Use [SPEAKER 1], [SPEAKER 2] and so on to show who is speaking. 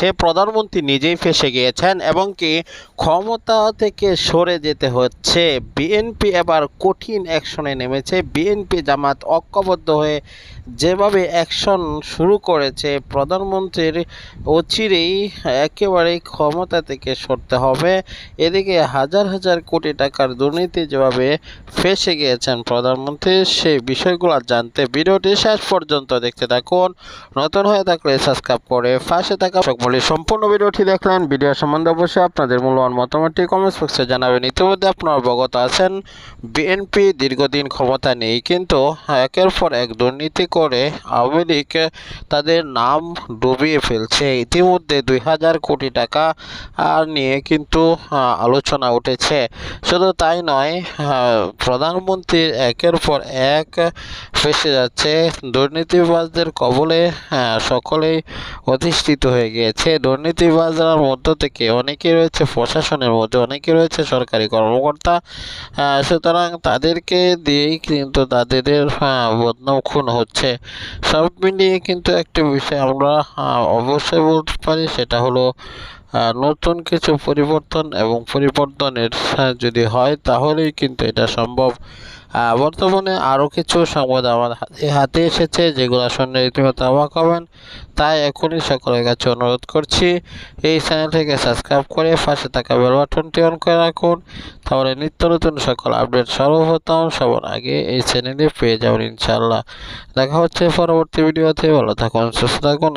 [SPEAKER 1] সে প্রধানমন্ত্রী নিজেই ফেসে গিয়েছেন এবং কি ক্ষমতা থেকে সরে যেতে হচ্ছে। বিএনপি এবার কঠিন অ্যাকশনে নেমেছে। বিএনপি জামাত ঐক্যবদ্ধ হয়ে যেভাবে অ্যাকশন শুরু করেছে, প্রধানমন্ত্রীর অচিরেই একেবারেই ক্ষমতা থেকে সরতে হবে। এদিকে হাজার হাজার কোটি টাকার দুর্নীতি যেভাবে ফেসে গিয়েছেন প্রধানমন্ত্রী, সেই বিষয়গুলো জানতে ভিডিওটি শেষ পর্যন্ত দেখতে থাকুন। নতুন হয়ে থাকলে সাবস্ক্রাইব করে পাশে থাকা সকলে সম্পূর্ণ ভিডিওটি দেখলেন। ভিডিও সম্বন্ধে অবশ্যই আপনাদের মূল্যবান মতামতটি কমেন্টস বক্সে জানাবেন। ইতিমধ্যে আপনারা অবগত আছেন, বিএনপি দীর্ঘদিন ক্ষমতা নেই, কিন্তু একের পর এক দুর্নীতি করে আওয়ামী লীগ তাদের নাম ডুবিয়ে ফেলছে। ইতিমধ্যে দুই হাজার কোটি টাকা আর নিয়ে কিন্তু আলোচনা উঠেছে। শুধু তাই নয় আহ, প্রধানমন্ত্রীর একের পর এক ফেসে যাচ্ছে। দুর্নীতিবাজদের কবলে সকলেই অধিষ্ঠিত হয়ে গিয়েছে। দুর্নীতিবাজদের মধ্য থেকে অনেকে রয়েছে প্রশাসনের মধ্যে অনেকে রয়েছে সরকারি কর্মকর্তা সুতরাং তাদেরকে দিয়েই কিন্তু তাদের বদনাম খুন হচ্ছে। সব মিলিয়ে কিন্তু একটা বিষয় আমরা অবশ্যই বলতে পারি, সেটা হলো নতুন কিছু পরিবর্তন এবং পরিবর্তনের যদি হয়, তাহলেই কিন্তু এটা সম্ভব। বর্তমানে আরও কিছু সংবাদ আমার হাতে হাতে এসেছে, যেগুলো শুনে রীতিমতো অবাক হবেন। তাই এখনই সকলের কাছে অনুরোধ করছি, এই চ্যানেলটিকে সাবস্ক্রাইব করে পাশে থাকা বেল বাটনটি অন করে রাখুন। তাহলে নিত্য নতুন সকল আপডেট সর্বপ্রথম সবার আগে এই চ্যানেলে পেয়ে যাবেন ইনশাল্লাহ দেখা হচ্ছে পরবর্তী ভিডিওতে, ভালো থাকুন, সুস্থ থাকুন।